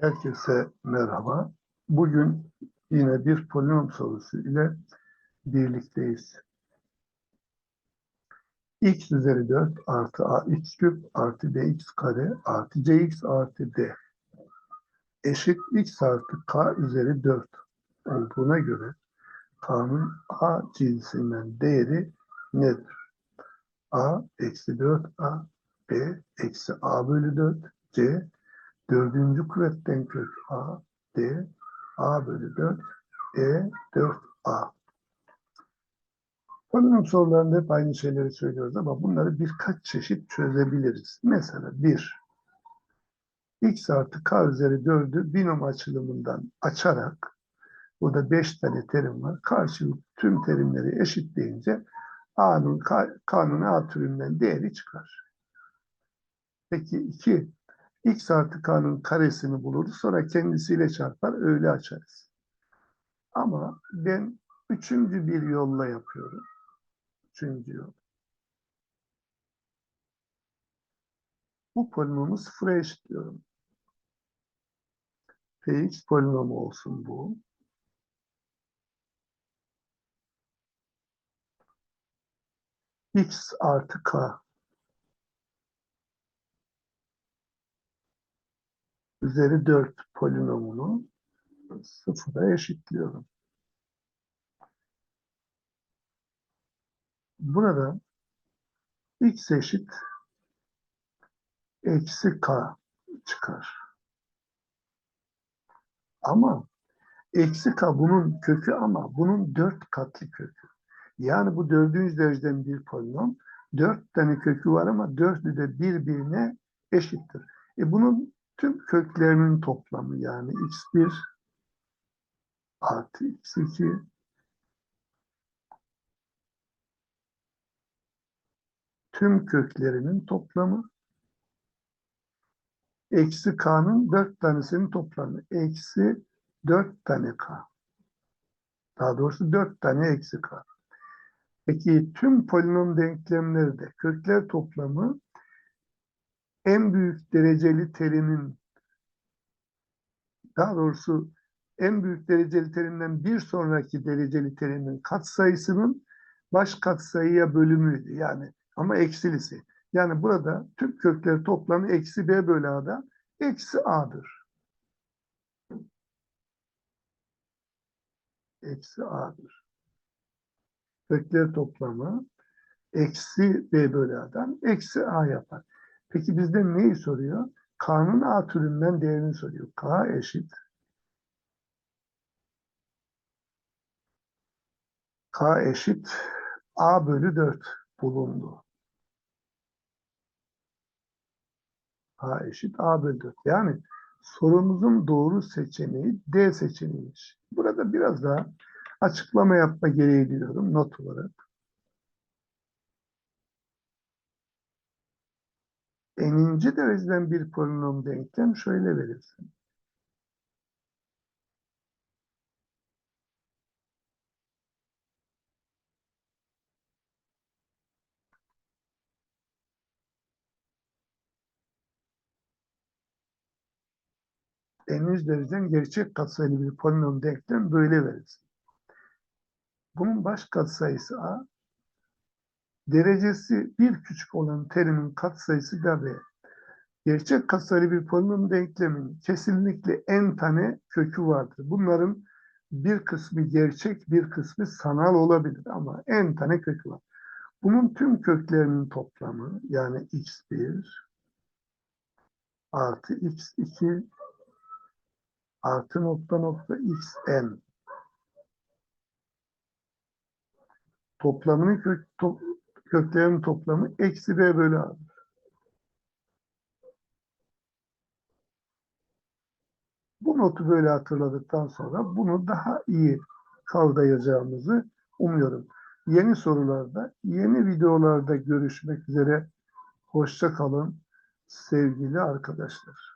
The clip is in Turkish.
Herkese merhaba. Bugün yine bir polinom sorusu ile birlikteyiz. x üzeri 4 artı ax küp artı bx kare artı cx artı d eşit x artı k üzeri 4 olduğuna göre k'nın a cinsinden değeri nedir? a eksi 4a b eksi a bölü 4 c Dördüncü kuvvetten kök A, D, A bölü 4, E, 4A. Polinom sorularında hep aynı şeyleri söylüyoruz ama bunları birkaç çeşit çözebiliriz. Mesela bir, x artı k üzeri 4'ü binom açılımından açarak, burada 5 tane terim var, karşılık tüm terimleri eşitleyince a'nın k'nın a türünden değeri çıkar. Peki 2, x artı k'nın karesini buluruz. Sonra kendisiyle çarpar öyle açarız. Ama ben üçüncü bir yolla yapıyorum. Üçüncü yol. Bu polinomu sıfıra eşitliyorum. Px polinomu olsun bu. x artı k üzeri 4 polinomunu sıfıra eşitliyorum. Burada x eşit eksi k çıkar. Ama eksi k bunun kökü ama bunun dört katlı kökü. Yani bu dördüncü dereceden bir polinom. Dört tane kökü var ama dördü de birbirine eşittir. E bunun tüm köklerinin toplamı yani x1 artı x2 tüm köklerinin toplamı eksi k'nın dört tanesinin toplamı eksi dört tane k. Daha doğrusu dört tane eksi k. Peki tüm polinom denklemleri de kökler toplamı en büyük dereceli terimin daha doğrusu en büyük dereceli terimden bir sonraki dereceli terimin katsayısının baş katsayıya bölümüydü. Yani ama eksilisi. Yani burada tüm kökleri toplamı eksi b bölü a'da eksi a'dır. Eksi a'dır. Kökler toplamı eksi b bölü a'dan eksi a yapar. Peki bizden neyi soruyor? K'nın A türünden değerini soruyor. K eşit K eşit A bölü 4 bulundu. K eşit A bölü 4. Yani sorumuzun doğru seçeneği D seçeneğiymiş. Burada biraz daha açıklama yapma gereği duyuyorum not olarak. Eninci dereceden bir polinom denklem şöyle verilsin. eninci dereceden gerçek katsayılı bir polinom denklem böyle verilsin. Bunun baş katsayısı A, derecesi bir küçük olan terimin katsayısı B. Gerçek katsayılı bir polinom denklemin kesinlikle en tane kökü vardır. Bunların bir kısmı gerçek, bir kısmı sanal olabilir ama en tane kökü var. Bunun tüm köklerinin toplamı yani x1 artı x2 artı nokta nokta xn toplamının kök, to, köklerin toplamı eksi b bölü a. Bu notu böyle hatırladıktan sonra bunu daha iyi kavrayacağımızı umuyorum. Yeni sorularda, yeni videolarda görüşmek üzere. Hoşça kalın sevgili arkadaşlar.